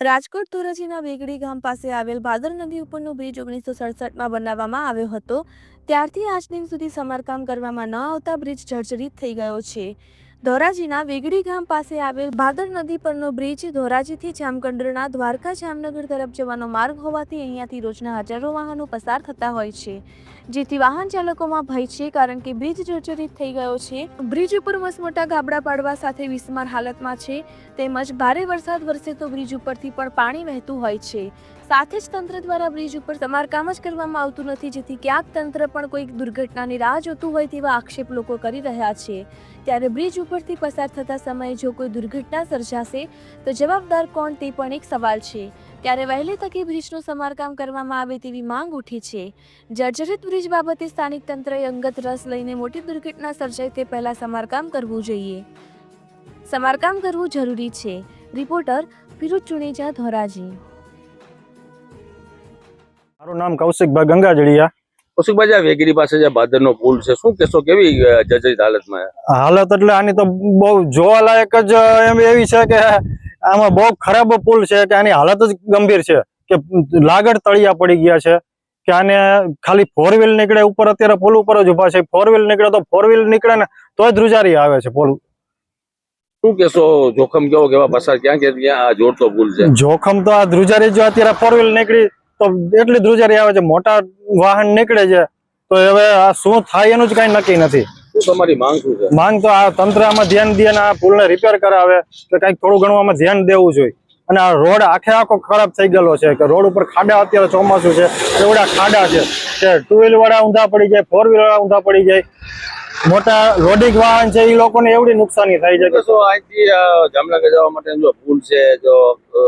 રાજકોટ ધોરાજીના વેગડી ગામ પાસે આવેલ ભાદર નદી ઉપરનો બ્રિજ ઓગણીસો સડસઠમાં બનાવવામાં આવ્યો હતો. ત્યારથી આજ દિન સુધી સમારકામ કરવામાં ન આવતા બ્રિજ જર્જરિત થઈ ગયો છે. ધોરાજીના વેગડી ગામ પાસે આવેલ ભાદર નદી પરનો બ્રિજ ધોરાજીથી જામકંડરના દ્વારકા જામનગર તરફ જવાનો માર્ગ હોવાથી અહીંયાથી રોજના હજારો વાહનો પસાર થતા હોય છે. જેથી વાહન ચાલકોમાં ભય છે કારણ કે બ્રિજ જર્જરિત થઈ ગયો છે. બ્રિજ ઉપર મસમોટા ગાબડા પાડવા સાથે વિસ્માર હાલતમાં છે. તેમજ ભારે વરસાદ વરસે તો બ્રિજ ઉપરથી પણ પાણી વહેતું હોય છે. સાથે જ તંત્ર દ્વારા બ્રિજ ઉપર સમારકામ જ કરવામાં આવતું નથી. જેથી ક્યાંક તંત્ર પણ કોઈક દુર્ઘટનાની રાહ જોતું હોય તેવા આક્ષેપ લોકો કરી રહ્યા છે. ત્યારે બ્રિજ ઉપરથી પસાર થતા સમયે જો કોઈ દુર્ઘટના સર્જાશે, તો જવાબદાર કોણ તે પણ એક સવાલ છે. ત્યારે વહેલી તકે બ્રિજનું સમારકામ કરવામાં આવે તેવી માંગ ઉઠી છે. જર્જરિત બ્રિજ બાબતે સ્થાનિક તંત્રએ અંગત રસ લઈને મોટી દુર્ઘટના સર્જાય તે પહેલા સમારકામ કરવું જોઈએ. સમારકામ કરવું જરૂરી છે. રિપોર્ટર વિરુદ્ધ ચુનેજા ધોરાજી. મારું નામ કૌશિકભાઈ ગંગાજળિયા કૌશિકભાઈ બાજા વેગીરી પાસે જે ભાદરનો પુલ છે શું કેશો કેવી અ, હાલતમાં હાલત એટલે આની તો બહુ જોવાલાયક જ એમ એવી છે કે આમાં બહુ ખરાબ પુલ છે કે આની હાલત જ ગંભીર છે કે લાગડ તળિયા પડી ગયા છે કે આને ખાલી ફોર વ્હીલ નીકળે ઉપર અત્યારે પુલ ઉપર જ ઊભા છે. ફોર વ્હીલ નીકળે તો ફોર વ્હીલ નીકળે ને તો જ ધ્રુજારી આવે છે પુલ. શું કેશો જોખમ કેવો કેવા પસાર ક્યાં કે આ જોડતો પુલ છે? જોખમ તો આ ધ્રુજારી જો અત્યારે ફોર વ્હીલ નીકળી તો એટલી ધ્રુજારી આવે છે મોટા વાહન નીકળે છે તો હવે આ શું થાય એનું જ કઈ નક્કી નથી. તમારી માંગ શું છે? માંગ તો આ તંત્ર આમાં ધ્યાન દે અને આ પુલને રિપેર કરાવે કે કંઈક થોડું ઘણું આમાં ધ્યાન દેવું જોઈએ. અને આ રોડ આખે આખો ખરાબ થઈ ગયેલો છે કે રોડ ઉપર ખાડા અત્યારે ચોમાસું છે એવડા ખાડા છે કે ટુ વ્હીલ વાળા ઊંધા પડી જાય ફોર વ્હીલ વાળા ઊંધા પડી જાય. મોટા લોડિંગ વાહન છે એ લોકોને એવડી નુકસાની થાય છે કે શું અહીંથી જામનગર જવા માટે જો પુલ છે જો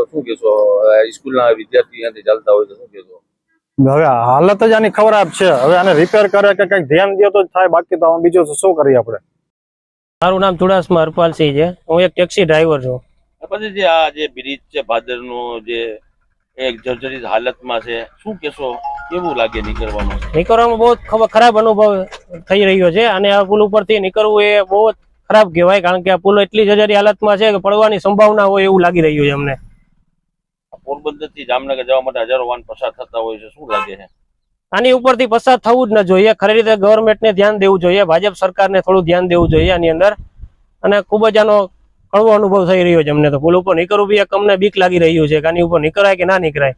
શું કેશો અ, સ્કૂલના વિદ્યાર્થી અહીંથી ચાલતા હોય તો શું કેશો હવે હાલત જ આની ખરાબ છે. હવે આને રિપેર કરે કે કંઈક ધ્યાન દે તો થાય બાકી તો બીજું તો શું કરીએ આપણે? મારું નામ ચુડાસમા હરપાલસિંહ છે. હું એક ટેક્સી ડ્રાઈવર છું. પછી જે આ જે બ્રિજ છે ભાદરનો જે એક જર્જરિત હાલતમાં છે શું કેશો કેવું લાગે નીકળવામાં નીકળવામાં બહુ ખરાબ અનુભવ થઈ રહ્યો છે અને આ પુલ ઉપરથી નીકળવું એ બહુ ખરાબ કહેવાય કારણ કે આ પુલ એટલી જજારી હાલતમાં છે કે પડવાની સંભાવના હોય એવું લાગી રહ્યું છે અમને. પોરબંદરથી જામનગર જવા માટે હજારો વાહન પસાર થતા હોય છે. શું લાગે છે? આની ઉપરથી પસાર થવું જ ન જોઈએ. ખરી રીતે ગવર્મેન્ટને ધ્યાન દેવું જોઈએ. ભાજપ સરકારને થોડું ધ્યાન દેવું જોઈએ આની અંદર. અને ખૂબ જ આનો કડવો અનુભવ થઈ રહ્યો છે અમને તો. પુલ ઉપર નીકળવું બી એક અમને બીક લાગી રહ્યું છે કે આની ઉપર નીકળાય કે ના નીકળાય.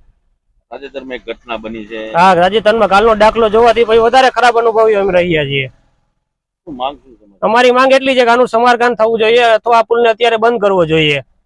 તાજેતરમાં એક ઘટના બની છે. હા તાજેતરમાં કાલનો દાખલો જોવાથી ભાઈ વધારે ખરાબ અનુભવી અમે રહ્યા છીએ. શું માંગ શું તમારી અમારી માંગ એટલી છે કે આનું સમારકામ થવું જોઈએ અથવા આ પુલને અત્યારે બંધ કરવો જોઈએ.